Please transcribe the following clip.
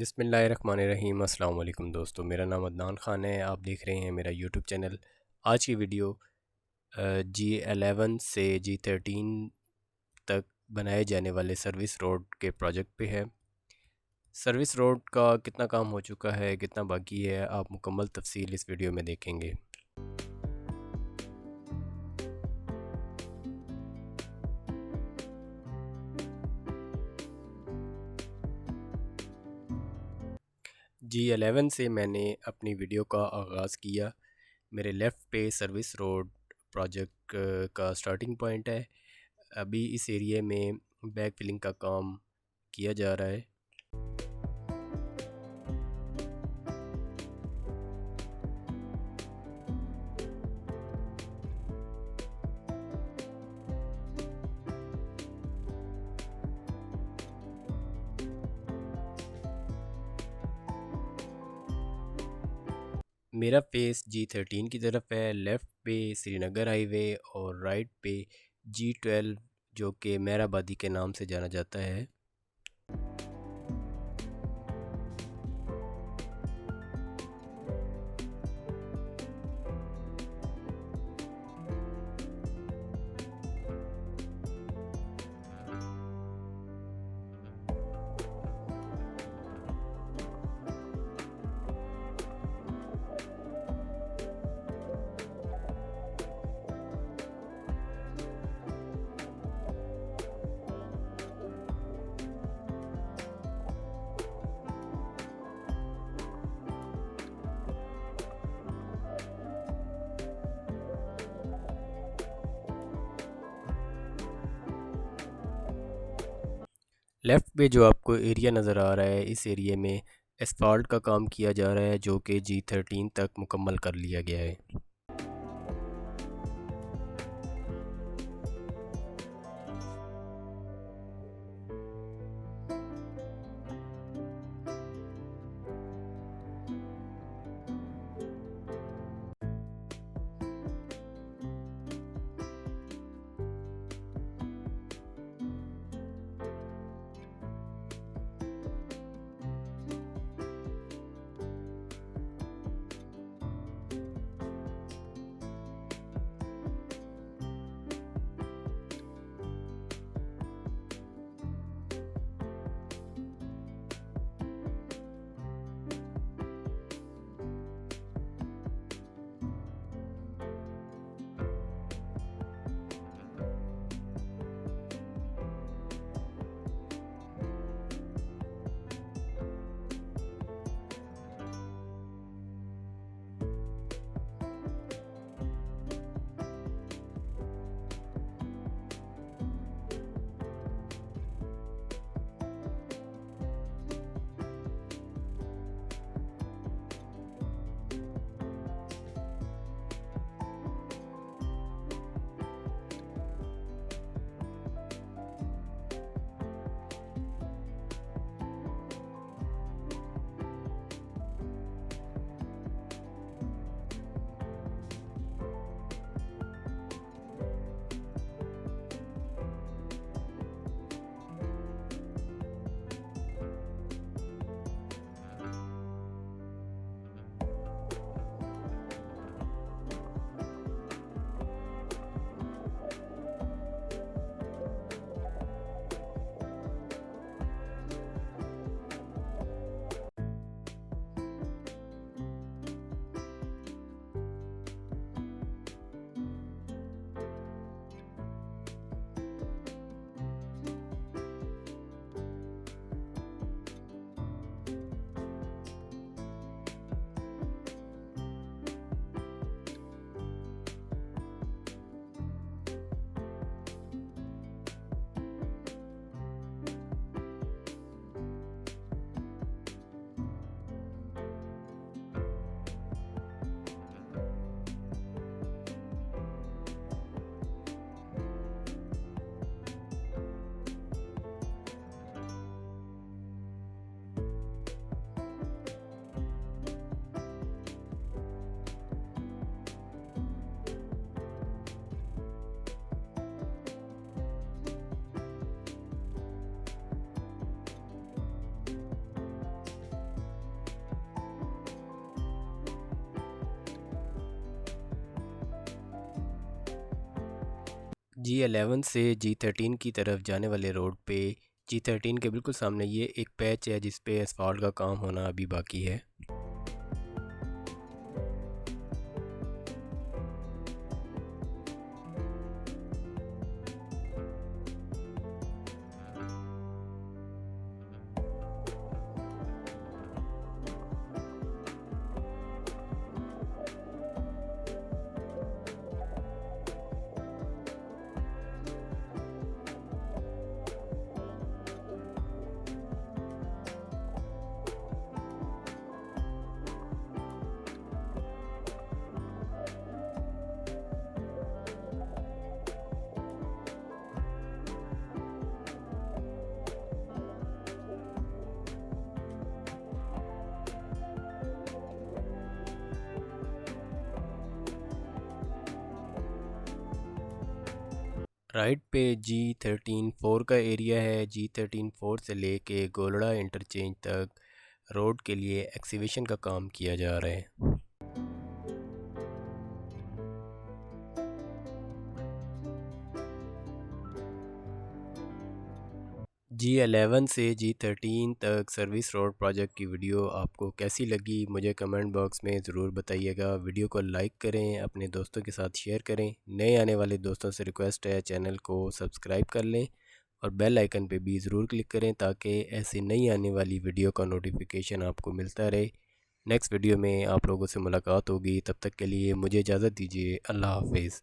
बिसमीम अल्लाम दोस्तों, मेरा नाम अदनान ख़ान है। आप देख रहे हैं मेरा यूट्यूब चैनल। आज की वीडियो जी एलेवन से जी थर्टीन तक बनाए जाने वाले सर्विस रोड के प्रोजेक्ट पे है। सर्विस रोड का कितना काम हो चुका है, कितना बाकी है, आप मुकम्मल तफसील इस वीडियो में देखेंगे। जी एलेवन से मैंने अपनी वीडियो का आगाज़ किया। मेरे लेफ़्ट पे सर्विस रोड प्रोजेक्ट का स्टार्टिंग पॉइंट है। अभी इस एरिए में बैक फिलिंग का काम किया जा रहा है। मेरा फेस जी थर्टीन की तरफ़ है लेफ़्ट पे श्रीनगर हाईवे और राइट पे जी ट्वेल्व जो कि मैराबादी के नाम से जाना जाता है। पे जो आपको एरिया नज़र आ रहा है, इस एरिए में एस्फाल्ट का काम किया जा रहा है, जो कि जी थर्टीन तक मुकम्मल कर लिया गया है। जी एलेवन से जी थर्टीन की तरफ़ जाने वाले रोड पे जी थर्टीन के बिल्कुल सामने ये एक पैच है जिसपे पे का काम होना अभी बाकी है। राइट पे जी थर्टीन फोर का एरिया है। जी थर्टीन फोर से लेके गोलड़ा इंटरचेंज तक रोड के लिए एक्सीवेशन का काम किया जा रहा है। जी, एलेवन से जी थर्टीन तक सर्विस रोड प्रोजेक्ट की वीडियो आपको कैसी लगी? मुझे कमेंट बॉक्स में ज़रूर बताइएगा। वीडियो को लाइक करें, अपने दोस्तों के साथ शेयर करें। नए आने वाले दोस्तों से रिक्वेस्ट है, चैनल को सब्सक्राइब कर लें और बेल आइकन पे भी ज़रूर क्लिक करें ताकि ऐसी नई आने वाली वीडियो का नोटिफिकेशन आपको मिलता रहे। नेक्स्ट वीडियो में आप लोगों से मुलाकात होगी। तब तक के लिए मुझे इजाज़त दीजिए। अल्लाह हाफिज़।